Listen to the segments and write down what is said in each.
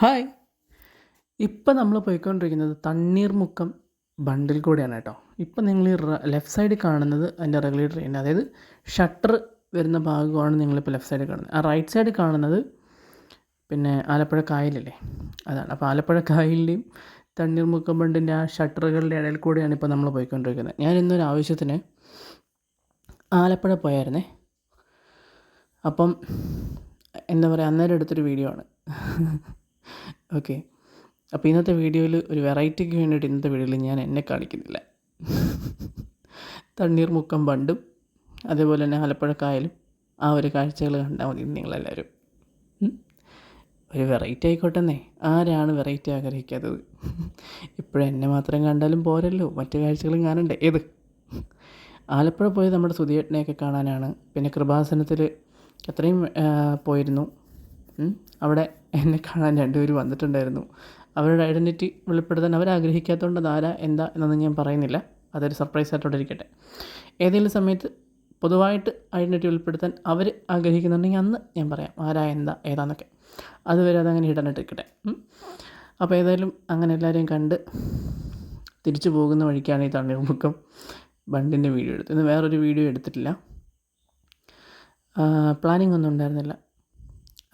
Hi. ഇപ്പം നമ്മൾ പോയിക്കൊണ്ടിരിക്കുന്നത് തണ്ണീർമുക്കം ബണ്ടിൽ കൂടെയാണ് കേട്ടോ. ഇപ്പം നിങ്ങൾ ഈ ലെഫ്റ്റ് സൈഡിൽ കാണുന്നത് അതിന്റെ റെഗുലേറ്റർ ചെയ്യുന്നത് അതായത് ഷട്ടർ വരുന്ന ഭാഗമാണ് നിങ്ങളിപ്പോൾ ലെഫ്റ്റ് സൈഡിൽ കാണുന്നത്. ആ റൈറ്റ് സൈഡിൽ കാണുന്നത് പിന്നെ ആലപ്പുഴ കായലല്ലേ? അതാണ്. അപ്പോൾ ആലപ്പുഴ കായലിന്റെയും തണ്ണീർമുക്കം ബണ്ടിന്റെ ആ ഷട്ടറുകളുടെ ഇടയിൽ കൂടെയാണ് ഇപ്പോൾ നമ്മൾ പോയിക്കൊണ്ടിരിക്കുന്നത്. ഞാൻ ഇന്നൊരു ആവശ്യത്തിന് ആലപ്പുഴ പോയായിരുന്നേ. അപ്പം എന്താ പറയുക അന്നേരം എടുത്തൊരു വീഡിയോ ആണ്. ഓക്കെ. അപ്പോൾ ഇന്നത്തെ വീഡിയോയിൽ ഒരു വെറൈറ്റിക്ക് വേണ്ടിയിട്ട് ഇന്നത്തെ വീഡിയോയിൽ ഞാൻ എന്നെ കാണിക്കുന്നില്ല. തണ്ണീർ തണ്ണീർമുക്കം ബണ്ടും അതേപോലെ തന്നെ ആലപ്പുഴക്കായലും ആ ഒരു കാഴ്ചകൾ കണ്ടാൽ മതി നിങ്ങളെല്ലാവരും. ഒരു വെറൈറ്റി ആയിക്കോട്ടെന്നേ. ആരാണ് വെറൈറ്റി ആഗ്രഹിക്കാത്തത്? ഇപ്പോഴും എന്നെ മാത്രം കണ്ടാലും പോരല്ലോ. മറ്റു കാഴ്ചകളും കാണണ്ടേ? ഏത്? ആലപ്പുഴ പോയത് നമ്മുടെ സുധിയേട്ടനെയൊക്കെ കാണാനാണ്. പിന്നെ കൃപാസനത്തിൽ അത്രയും പോയിരുന്നു. അവിടെ എന്നെ കാണാൻ രണ്ടുപേർ വന്നിട്ടുണ്ടായിരുന്നു. അവരുടെ ഐഡന്റിറ്റി വെളിപ്പെടുത്താൻ അവരാഗ്രഹിക്കാത്തതുകൊണ്ട് അതാരാ എന്താ എന്നൊന്നും ഞാൻ പറയുന്നില്ല. അതൊരു സർപ്രൈസ് ആയിട്ടോടെ ഇരിക്കട്ടെ. ഏതെങ്കിലും സമയത്ത് പൊതുവായിട്ട് ഐഡന്റിറ്റി വെളിപ്പെടുത്താൻ അവർ ആഗ്രഹിക്കുന്നുണ്ടെങ്കിൽ അന്ന് ഞാൻ പറയാം ആരാ എന്താ ഏതാന്നൊക്കെ. അതുവരെ അതങ്ങനെ ഇടാനിട്ടിരിക്കട്ടെ. അപ്പോൾ ഏതായാലും അങ്ങനെ എല്ലാവരെയും കണ്ട് തിരിച്ചു പോകുന്ന വഴിക്കാണ് ഈ തണ്ണീർമുക്കം ബണ്ടിന്റെ വീഡിയോ എടുത്തത്. ഇന്ന് വേറൊരു വീഡിയോ എടുത്തിട്ടില്ല. പ്ലാനിങ് ഒന്നും ഉണ്ടായിരുന്നില്ല.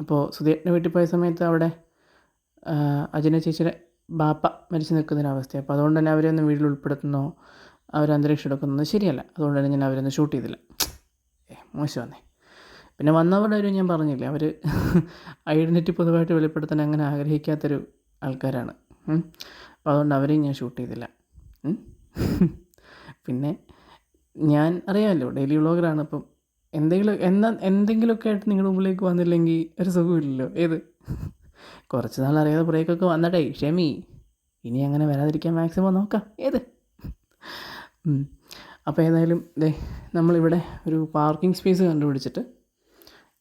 അപ്പോൾ സുധീറിന്റെ വീട്ടിൽ പോയ സമയത്ത് അവിടെ അജിന ചേച്ചിയുടെ ബാപ്പ മരിച്ചു നിൽക്കുന്നൊരവസ്ഥ അപ്പോൾ അതുകൊണ്ട് തന്നെ അവരെ ഒന്നും വീട്ടിൽ ഉൾപ്പെടുത്തുന്നോ അവർ അന്തരീക്ഷം എടുക്കുന്നോ. ശരിയല്ല അതുകൊണ്ട് തന്നെ ഞാൻ അവരൊന്നും ഷൂട്ട് ചെയ്തില്ല. ഏ മോശം വന്നേ പിന്നെ വന്നവരുടെ ഒരു ഞാൻ പറഞ്ഞില്ലേ അവർ ഐഡന്റിറ്റി പൊതുവായിട്ട് വെളിപ്പെടുത്താൻ അങ്ങനെ ആഗ്രഹിക്കാത്തൊരു ആൾക്കാരാണ്. അപ്പോൾ അതുകൊണ്ട് അവരെയും ഞാൻ ഷൂട്ട് ചെയ്തില്ല. പിന്നെ ഞാൻ അറിയാമല്ലോ ഡെയിലി വ്ളോഗറാണ് അപ്പം എന്തെങ്കിലും എന്നാ എന്തെങ്കിലുമൊക്കെ ആയിട്ട് നിങ്ങളുടെ മുമ്പിലേക്ക് വന്നില്ലെങ്കിൽ ഒരു സുഖമില്ലല്ലോ. ഏത്? കുറച്ച് നാൾ അറിയാതെ ബ്രേക്കൊക്കെ വന്നടേ ക്ഷമി. ഇനി അങ്ങനെ വരാതിരിക്കാൻ മാക്സിമം നോക്കാം. ഏത്? അപ്പോൾ ഏതായാലും ദേ നമ്മളിവിടെ ഒരു പാർക്കിംഗ് സ്പേസ് കണ്ടുപിടിച്ചിട്ട്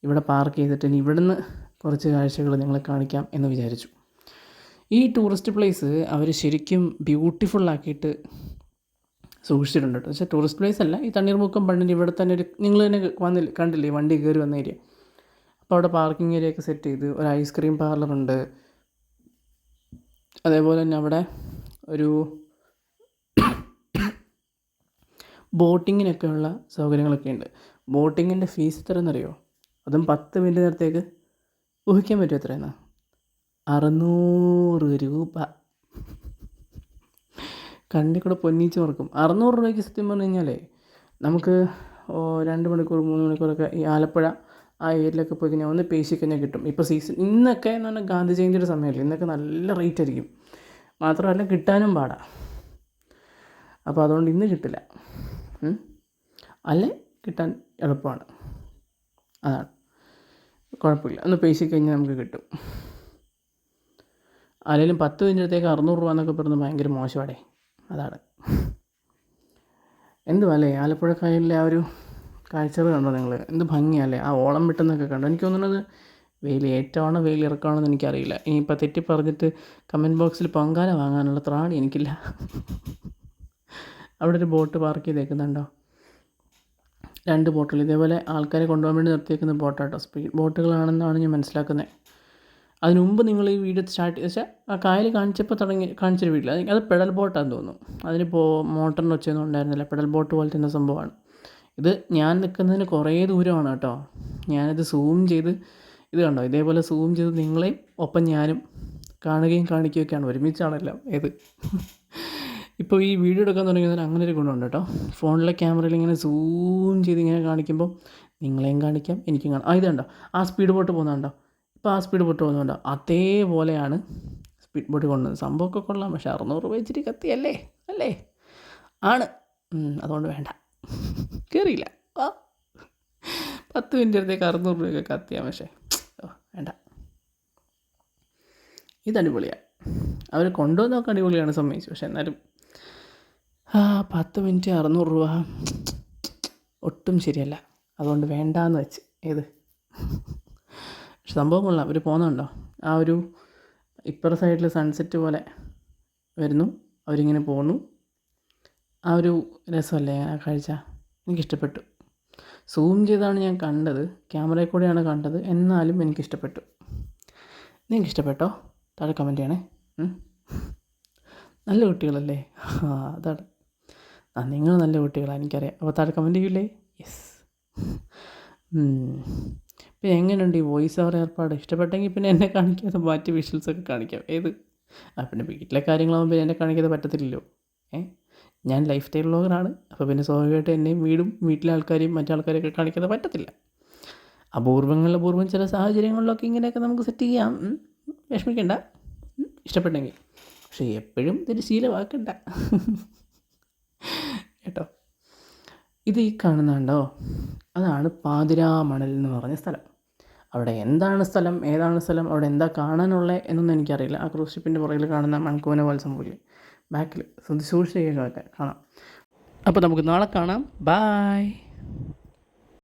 ഇവിടെ പാർക്ക് ചെയ്തിട്ട് ഇനി ഇവിടുന്ന് കുറച്ച് കാഴ്ചകൾ നിങ്ങളെ കാണിക്കാം എന്ന് വിചാരിച്ചു. ഈ ടൂറിസ്റ്റ് പ്ലേസ് അവർ ശരിക്കും ബ്യൂട്ടിഫുൾ ആക്കിയിട്ട് സൂക്ഷിച്ചിട്ടുണ്ട്? കേട്ടോ പക്ഷേ ടൂറിസ്റ്റ് പ്ലേസ് അല്ല. ഈ തണ്ണീർമുക്കം പണ്ടിന്റെ ഇവിടെ തന്നെ ഒരു നിങ്ങൾ തന്നെ വന്നില്ല കണ്ടില്ലേ? വണ്ടി കയറി വന്ന ഏരിയ അപ്പോൾ അവിടെ പാർക്കിംഗ് ഏരിയ ഒക്കെ സെറ്റ് ചെയ്ത് ഒരു ഐസ്ക്രീം പാർലറുണ്ട് അതേപോലെ തന്നെ അവിടെ ഒരു ബോട്ടിങ്ങിനൊക്കെയുള്ള സൗകര്യങ്ങളൊക്കെ ഉണ്ട്. ബോട്ടിങ്ങിന്റെ ഫീസ് എത്രയെന്നറിയോ? അതും പത്ത് മിനിറ്റ് നേരത്തേക്ക് ഊഹിക്കാൻ പറ്റുമോ എത്രയെന്നാ? അറുന്നൂറ് രൂപ. കണ്ണിൽ കൂടെ പൊന്നിച്ച് മറക്കും അറുന്നൂറ് രൂപയ്ക്ക് സത്യം പറഞ്ഞു കഴിഞ്ഞാലേ നമുക്ക് രണ്ട് മണിക്കൂർ മൂന്ന് മണിക്കൂറൊക്കെ ഈ ആലപ്പുഴ ആ ഏരിയയിലൊക്കെ പോയി കഴിഞ്ഞാൽ ഒന്ന് പേശി കഴിഞ്ഞാൽ കിട്ടും. ഇപ്പോൾ സീസൺ ഇന്നൊക്കെ എന്ന് പറഞ്ഞാൽ ഗാന്ധി ജയന്തിയുടെ സമയമല്ലേ ഇന്നൊക്കെ നല്ല റേറ്റ് ആയിരിക്കും. മാത്രമല്ല കിട്ടാനും പാടാണ് അപ്പോൾ അതുകൊണ്ട് ഇന്ന് കിട്ടില്ല. അല്ലേ കിട്ടാൻ എളുപ്പമാണ്. അതാണ്. കുഴപ്പമില്ല. ഒന്ന് പേശി കഴിഞ്ഞാൽ നമുക്ക് കിട്ടും. അല്ലെങ്കിലും പത്ത് മിനിറ്റത്തേക്ക് അറുന്നൂറ് രൂപ എന്നൊക്കെ പറയുന്നത് ഭയങ്കര മോശമാടേ അതാണ്. എന്തുവാ അല്ലേ? ആലപ്പുഴ കായലിലെ ആ ഒരു കാഴ്ചകൾ കണ്ടോ നിങ്ങൾ എന്ത് ഭംഗിയല്ലേ? ആ ഓളം വിട്ടെന്നൊക്കെ കണ്ടോ? എനിക്ക് തോന്നുന്നത് വെയിൽ ഏറ്റമാണോ വെയിൽ എന്ന് എനിക്കറിയില്ല. ഇനിയിപ്പോൾ തെറ്റി പറഞ്ഞിട്ട് കമന്റ് ബോക്സിൽ പൊങ്കാല വാങ്ങാനുള്ള ത്രാണി എനിക്കില്ല. അവിടെ ഒരു ബോട്ട് പാർക്ക് ചെയ്തേക്കുന്നുണ്ടോ? രണ്ട് ബോട്ടുകൾ. ഇതേപോലെ ആൾക്കാരെ കൊണ്ടുപോകാൻ വേണ്ടി നിർത്തിയേക്കുന്ന ബോട്ടാട്ടോ. സ്പീഡ് ബോട്ടുകളാണെന്നാണ് ഞാൻ മനസ്സിലാക്കുന്നത്. അതിന് മുമ്പ് നിങ്ങൾ ഈ വീഡിയോ സ്റ്റാർട്ട് വെച്ചാൽ ആ കായൽ കാണിച്ചപ്പോൾ തുടങ്ങി കാണിച്ചൊരു വീട്ടിൽ അത് അത് പെഡൽ ബോട്ടാന്ന് തോന്നുന്നു. അതിനിപ്പോൾ മോട്ടറിന് ഒച്ചയൊന്നും ഉണ്ടായിരുന്നില്ല പെഡൽ ബോട്ട് പോലെ തന്നെ സംഭവമാണ്. ഇത് ഞാൻ നിൽക്കുന്നതിന് കുറേ ദൂരമാണ് കേട്ടോ. ഞാനിത് സൂം ചെയ്ത് ഇത് കണ്ടോ? ഇതേപോലെ സൂം ചെയ്ത് നിങ്ങളെയും ഒപ്പം ഞാനും കാണുകയും കാണിക്കുകയൊക്കെയാണ്. ഒരുമിച്ചാണല്ലോ ഇത്. ഇപ്പോൾ ഈ വീഡിയോ എടുക്കാൻ തുടങ്ങിയതിന് അങ്ങനെ ഒരു ഗുണമുണ്ട് കേട്ടോ. ഫോണിലെ ക്യാമറയിൽ ഇങ്ങനെ സൂം ചെയ്ത് ഇങ്ങനെ കാണിക്കുമ്പോൾ നിങ്ങളെയും കാണിക്കാം എനിക്കും കാണാം. ആ ഇത് കണ്ടോ? ആ സ്പീഡ് ബോട്ട് പോകുന്നുണ്ടോ ഇപ്പോൾ ആ സ്പീഡ് ബോട്ട് പോകുന്നുണ്ട് അതേപോലെയാണ് സ്പീഡ് ബോട്ട് കൊണ്ടുവന്നത് സംഭവമൊക്കെ കൊള്ളാം പക്ഷേ അറുന്നൂറ് രൂപ ഇച്ചിരി കത്തിയല്ലേ? അല്ലേ? ആണ്. അതുകൊണ്ട് വേണ്ട. കയറിയില്ല ആ. പത്ത് മിനിറ്റ് അടുത്തേക്ക് അറുന്നൂറ് രൂപയൊക്കെ കത്തിയാൽ പക്ഷേ. വേണ്ട. ഇത് അടിപൊളിയാണ് അവർ കൊണ്ടുവന്നൊക്കെ അടിപൊളിയാണ് സമ്മതിച്ചു പക്ഷെ എന്നാലും. ആ പത്ത് മിനിറ്റ് അറുന്നൂറ് രൂപ. ഒട്ടും ശരിയല്ല. അതുകൊണ്ട് വേണ്ടാന്ന് വെച്ച്. ഏത്? പക്ഷെ സംഭവം കൊള്ളാം. അവർ പോകുന്നുണ്ടോ ആ ഒരു ഇപ്പുറ സൈഡിൽ സൺസെറ്റ് പോലെ വരുന്നു. അവരിങ്ങനെ പോകുന്നു ആ ഒരു രസമല്ലേ ആ കാഴ്ച? എനിക്കിഷ്ടപ്പെട്ടു. സൂം ചെയ്താണ് ഞാൻ കണ്ടത്. ക്യാമറയിൽ കൂടെയാണ് കണ്ടത്. എന്നാലും എനിക്കിഷ്ടപ്പെട്ടു. നിങ്ങൾക്ക് ഇഷ്ടപ്പെട്ടോ താഴെ കമന്റ് ചെയ്യണേ. നല്ല കുട്ടികളല്ലേ? ആ അതാണ്. ആ നിങ്ങൾ നല്ല കുട്ടികളാണ് എനിക്കറിയാം. അപ്പോൾ താഴെ കമന്റ് ചെയ്യൂലേ? യെസ് പിന്നെ എങ്ങനെയുണ്ട് ഈ വോയിസ് ഓവർ ഏർപ്പാട്? ഇഷ്ടപ്പെട്ടെങ്കിൽ പിന്നെ എന്നെ കാണിക്കാതെ മാറ്റി വിഷ്വൽസ് ഒക്കെ കാണിക്കാം. ഏത്? ആ പിന്നെ വീട്ടിലെ കാര്യങ്ങളാകുമ്പോൾ എന്നെ കാണിക്കാതെ പറ്റത്തില്ലല്ലോ. ഏ? ഞാൻ ലൈഫ് സ്റ്റൈൽ വ്ളോഗറാണ് അപ്പോൾ പിന്നെ സ്വാഭാവികമായിട്ട് എന്നെയും വീടും വീട്ടിലെ ആൾക്കാരെയും മറ്റാൾക്കാരെയൊക്കെ കാണിക്കാതെ പറ്റത്തില്ല. അപൂർവങ്ങളിൽ അപൂർവം ചില സാഹചര്യങ്ങളിലൊക്കെ ഇങ്ങനെയൊക്കെ നമുക്ക് സെറ്റ് ചെയ്യാം. വിഷമിക്കണ്ട. ഇഷ്ടപ്പെട്ടെങ്കിൽ. പക്ഷേ എപ്പോഴും ഇതൊരു ശീലമാക്കണ്ട. കേട്ടോ? ഇത് ഈ കാണുന്നുണ്ടോ അതാണ് പാതിരാമണൽ എന്ന് പറഞ്ഞ സ്ഥലം. അവിടെ എന്താണ് സ്ഥലം ഏതാണ് സ്ഥലം അവിടെ എന്താ കാണാനുള്ളത് എന്നൊന്നും എനിക്കറിയില്ല. ആ ക്രൂസ് ഷിപ്പിന്റെ പുറകിൽ കാണുന്ന മൺകൂന പോലെ സംഭവിക്കും. ബാക്കിൽ സൂക്ഷിച്ച് കാണാം. അപ്പോൾ നമുക്ക് നാളെ കാണാം. ബായ്